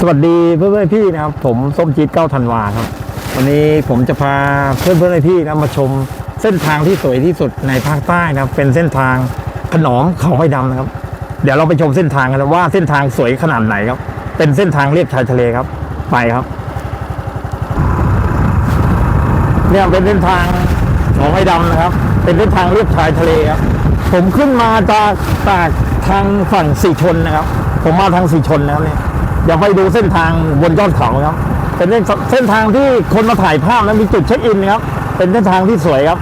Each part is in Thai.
สวัสดีเพื่อนๆพี่นะครับ ผมส้มจีดเก้าธันวาครับ วันนี้ผมจะพาเพื่อนๆพี่นะมาชมเส้นทางที่สวยที่สุดในภาคใต้นะครับ เป็นเส้นทางขนอมเขาไม้ดำนะครับ เดี๋ยวเราไปชมเส้นทางกันนะว่าเส้นทางสวยขนาดไหนครับ เป็นเส้นทางเลียบชายทะเลครับ ไปครับ เนี่ยเป็นเส้นทางเขาไม้ดำนะครับ เป็นเส้นทางเลียบชายทะเลครับผมขึ้นมาจากจากทางฝั่งสีชนนะครับ ผมมาทางสีชนนะครับเนี่ย เดี๋ยวไปดูเส้นทางบนยอดเขาครับ เป็นเส้นทางที่คนมาถ่ายภาพนะมีจุดเช็คอินนะครับ เป็นเส้นทางที่สวยครับ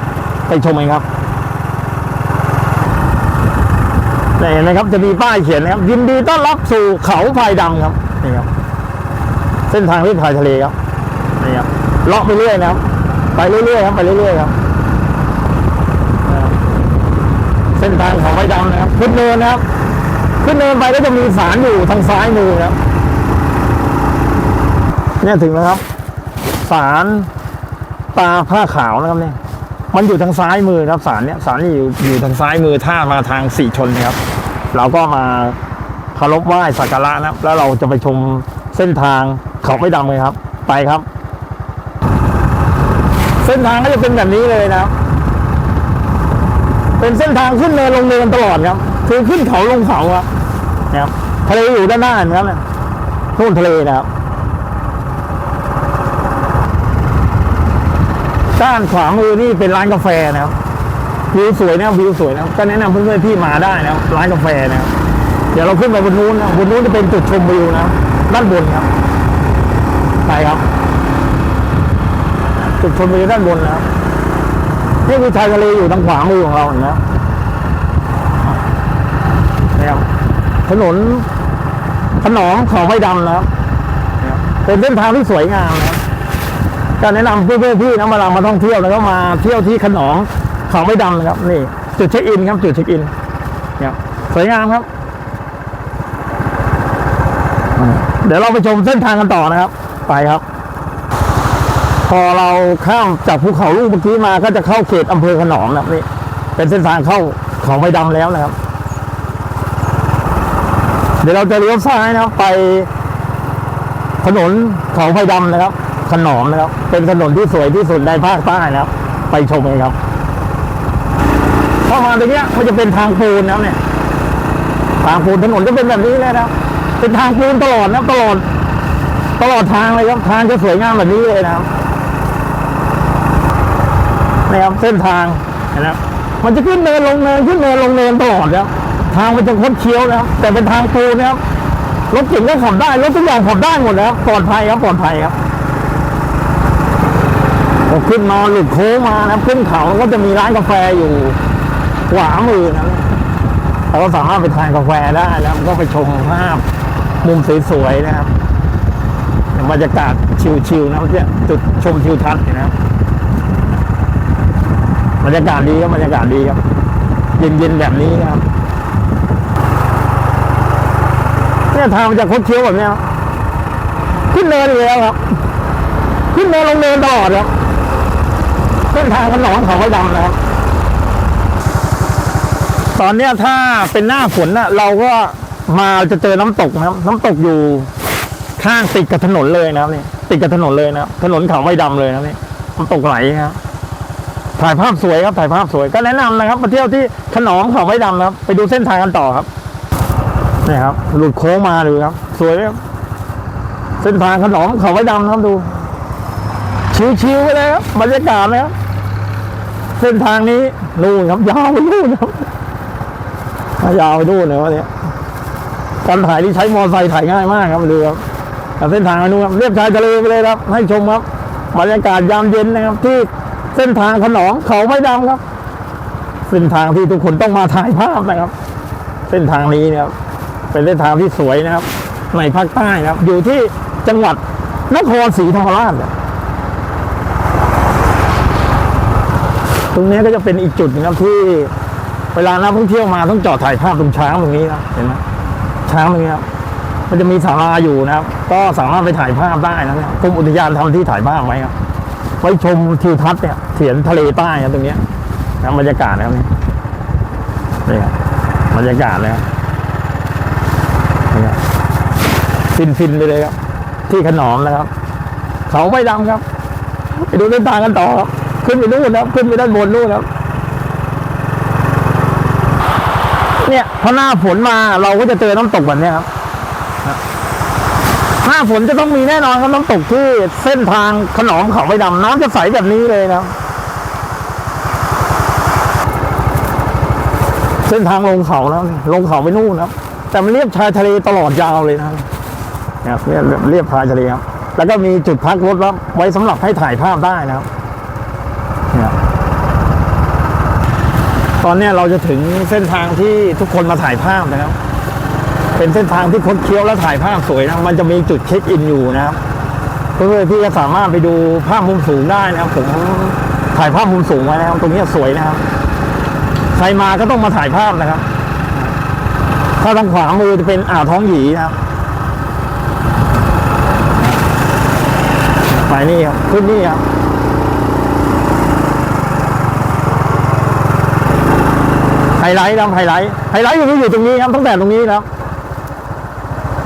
ไปชมกันครับเห็นไหมครับจะมีป้ายเขียนนะครับ ยินดีต้อนรับสู่เขาพายดำครับนี่ครับ เส้นทางเลียบชายทะเลครับนี่ครับเลาะไปเรื่อยนะครับ ไปเรื่อยๆครับไปเรื่อยๆครับเส้นทางเขาไม้ดำนะครับขึ้นเนินนะครับ ขึ้นเนินไปก็จะมีศาลอยู่ทางซ้ายมือครับ เนี่ยถึงแล้วครับศาลตาผ้าขาวนะครับเนี่ย มันอยู่ทางซ้ายมือครับศาลเนี่ยศาลอยู่อยู่ทางซ้ายมือถ้ามาทางสี่ชนนะครับ เราก็มาคารพไหว้สักการะนะแล้วเราจะไปชมเส้นทางเขาไม่ดำเลยครับ ไปครับ เส้นทางก็จะเป็นแบบนี้เลยนะครับ เป็นเส้นทางขึ้นเนินลงเนินตลอดครับ คือขึ้นเขาลงเขาครับนะครับทะเลอยู่ด้านหน้านะครับเนี่ยนู่นทะเลนะครับ ด้านขวามือนี่เป็นร้านกาแฟนะครับวิวสวยนะวิวสวยนะก็แนะนำเพื่อนๆพี่มาได้นะครับร้านกาแฟนะครับเดี๋ยวเราขึ้นไปบนนู้นนะบนนู้นจะเป็นจุดชมวิวนะด้านบนครับไปครับ จุดชมวิวด้านบนนะครับนี่คือชายทะเลอยู่ทางขวามือของเราเห็นไหมนะครับถนนถนอมเขาไม่ดำนะครับนะครับเป็นเส้นทางที่สวยงามนะครับ ก็แนะนำเพื่อนๆพี่นะเวลามาท่องเที่ยวนะครับมาเที่ยวที่ขนอมเขาไม่ดำนะครับนี่ จุดเช็คอินครับจุดเช็คอินเนะครับสวยงามครับ เดี๋ยวเราไปชมเส้นทางกันต่อนะครับ ไปครับ พอเราข้ามจากภูเขาลูกเมื่อกี้มาก็จะเข้าเขตอำเภอขนอมนะครับนี่เป็นเส้นทางเข้าเขาไม่ดำแล้วนะครับ เดี๋ยวเราจะเลี้ยวซ้ายนะครับไปถนนเขาไฟดำนะครับ ขนอมนะครับ เป็นถนนที่สวยที่สุดในภาคใต้นะครับ ไปชมกันครับเข้ามาตรงนี้ยมันจะเป็นทางปูนนะเนี่ยทางปูนถนนจะเป็นแบบนี้เลยนะเป็นทางปูนตลอดนะตลอด ตลอดทางเลยครับ ทางจะสวยงามแบบนี้เลยนะครับนะครับเส้นทางนะครับมันจะขึ้นเนินลงเนินขึ้นเนินลงเนินตลอดครับทางมันจะคดเคี้ยวนะครับแต่เป็นทางปูนนะครับรถเก่งก็ขับได้รถทุกอย่างขับได้หมดนะครับปลอดภัยครับปลอดภัยครับ พอขึ้นมาหลุดโค้งมานะครับขึ้นเขาก็จะมีร้านกาแฟอยู่ขวามือนะเราก็สามารถไปทานกาแฟได้แล้วก็ไปชมภาพมุมสวยๆนะครับบรรยากาศชิลๆนะครับเนี่ยจุดชมทิวทัศน์นะครับบรรยากาศดีครับบรรยากาศดีครับ เย็นๆแบบนี้นะครับเนี่ยทางมันจะคดเคี้ยวแบบเนี้ยครับขึ้นเนินอีกแล้วครับ ขึ้นเนินลงเนินตลอดครับ เส้นทางขนอนเขาไม่ดำนะครับตอนเนี้ยถ้าเป็นหน้าฝนน่ะ เราก็มาจะเจอน้ำตกนะครับ น้ำตกอยู่ข้างติดกับถนนเลยนะครับนี่ติดกับถนนเลยนะครับถนนเขาไม่ดำเลยนะครับนี่น้ำตกไหลครับถ่ายภาพสวยครับถ่ายภาพสวยก็แนะนำนะครับมาเที่ยวที่ขนอมเขาไม่ดำนะครับ ไปดูเส้นทางกันต่อครับนี่ครับ หลุดโค้งมาดูครับ สวยไหมครับเส้นทางขนอมเขาไม่ดำนะครับดู ชิวๆไปเลยครับบรรยากาศนะครับ เส้นทางนี้นู่นครับยาวไปนู่นครับยาวไปนู่นเลยวันนี้การถ่ายที่ใช้มอเตอร์ไซค์ถ่ายง่ายมากครับดูครับเส้นทางอนนู้นครับเรียบชายทะเลไปเลยครับ ให้ชมครับบรรยากาศยามเย็นนะครับ ที่เส้นทางขนองเขาไม่ดำครับ เส้นทางที่ทุกคนต้องมาถ่ายภาพนะครับ เส้นทางนี้นะครับ เป็นเส้นทางที่สวยนะครับ ในภาคใต้นะครับ อยู่ที่จังหวัดนครศรีธรรมราชเนี่ย ตรงนี้ก็จะเป็นอีกจุดนึงครับที่เวลานักท่องเที่ยวมาต้องจอดถ่ายภาพตรงช้างตรงนี้นะเห็นไหมช้างตรงนี้ครับมันจะมีศาลาอยู่นะครับ ก็สามารถไปถ่ายภาพได้นะเนี่ยกรมอุทยานทำที่ถ่ายภาพไว้ครับไว้ชมทิวทัศน์เนี่ยเถียนทะเลใต้ครับตรงนี้นะบรรยากาศนะครับนี่นี่ครับบรรยากาศเลยครับนี่ครับฟินฟินไปเลยครับ ที่ขนอมนะครับ เขาไม่ดำครับ ไปดูเส้นทางกันต่อครับ ขึ้นไปนู่นนะครับขึ้นไปด้านบนนู่นครับเนี่ยพอหน้าฝนมาเราก็จะเจอน้ำตกแบบเนี้ยครับหน้าฝนจะต้องมีแน่นอนครับน้ำตกที่เส้นทางขนอมเขาไม่ดำน้ำจะใสแบบนี้เลยนะครับเส้นทางลงเขาแล้วนี่ลงเขาไปนู่นครับแต่มันเรียบชายทะเลตลอดยาวเลยนะครับนะครับเรียเรียบชายทะเลครับแล้วก็มีจุดพักรถไว้สำหรับให้ถ่ายภาพได้นะครับเนี่ย ตอนนี้เราจะถึงเส้นทางที่ทุกคนมาถ่ายภาพนะครับ เป็นเส้นทางที่คดเคี้ยวและถ่ายภาพสวยนะมันจะมีจุดเช็คอินอยู่นะครับเพื่อที่จะสามารถไปดูภาพมุมสูงได้นะครับผมถ่ายภาพมุมสูงไว้นะครับตรงนี้สวยนะครับ ใครมาก็ต้องมาถ่ายภาพนะครับ ถ้าทางขวามือจะเป็นอ่าวท้องหยีนะครับไปนี่ครับขึ้นนี่ครับ ไฮไลท์ครับไฮไลท์ไฮไลท์อยู่อยู่ตรงนี้ครับตั้งแต่ตรงนี้ครับ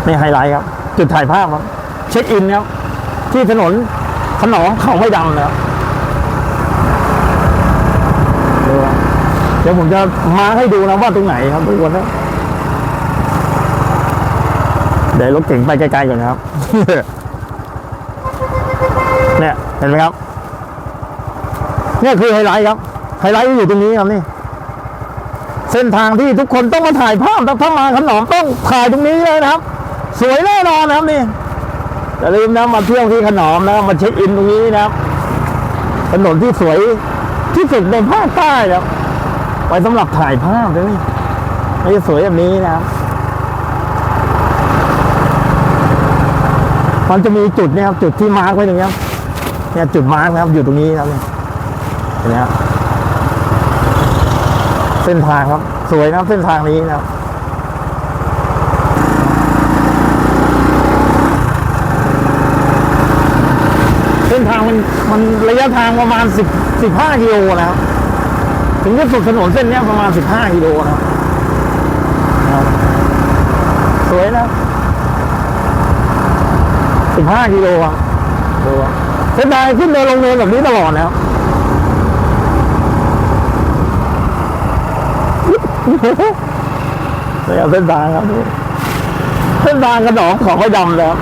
นี่ไฮไลท์ครับ จุดถ่ายภาพครับ เช็คอินครับ ที่ถนนขนอมเขาไม่ดำนะครับเดี๋ยวผมจะมาให้ดูนะว่าตรงไหนครับทุกคนนะเดี๋ยวรถเก่งไปไกลๆก่อนนะครับ เนี่ยเห็นไหมครับ เนี่ยคือไฮไลท์ครับไฮไลท์อยู่ตรงนี้ครับนี่ เส้นทางที่ทุกคนต้องมาถ่ายภาพถ้ามาขนมต้องถ่ายตรงนี้เลยนะครับ สวยแน่นอนนะครับนี่อย่าลืมนะมาเที่ยวที่ขนมนะมาเช็คอินตรงนี้นะครับถนนที่สวยที่สุดในภาคใต้ครับไว้สำหรับถ่ายภาพเลยนี่ไม่สวยแบบนี้นะครับ มันจะมีจุดนี่ยครับ จุดที่มาร์กไว้ตรงนี้เนี่ยจุดมาร์กนะครับ อยู่ตรงนี้ครับเนี่ยเห็นไหมครับ เส้นทางครับ สวยนะเส้นทางนี้นะครับเส้นทางมันมันระยะทางประมาณสิบสิบห้ากิโลนะครับถึงจะสุดถนนเส้นนี้ประมาณสิบห้ากิโลนะครับสวยนะสิบห้ากิโลครับเส้นทางขึ้นเนินลงเนินแบบนี้ตลอดนะครับ นี่ครับเส้นทางครับเส้นทางกระดองของไอ้ดำแล้ว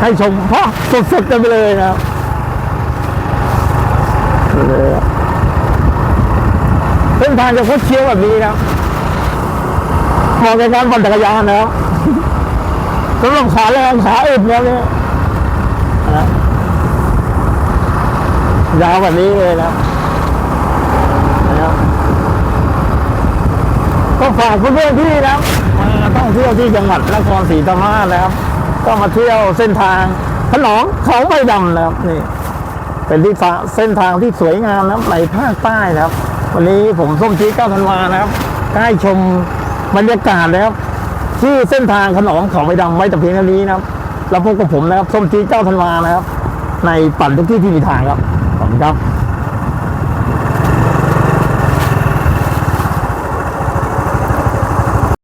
ให้ชมภาพสดๆกันไปเลยนะครับเส้นทางจะคดเคี้ยวแบบนี้นะมาะกับการปั่นจักรยานนะครับสำหรับขาแรงขาอึดเนี่ยนี่นะยาวแบบนี้เลยนะครับนะครับ ก็ฝากเพื่อนๆที่นะมาท่องเที่ยวที่จังหวัดนครศรีธรรมราชนะครับก็มาเที่ยวเส้นทางขนองเขาใบดำนะครับนี่ เป็นที่เส้นทางที่สวยงามนะครับในภาคใต้นะครับ วันนี้ผมส้มจี๊เก้าธันวานะครับได้ชมบรรยากาศนะครับที่เส้นทางขนองเขาใบดำไว้แต่เพียงเท่านี้นะครับแล้วพบกับผมนะครับส้มจี๊เก้าธันวานะครับ ในปั่นทุกที่ที่มีทางครับขอบคุณครับ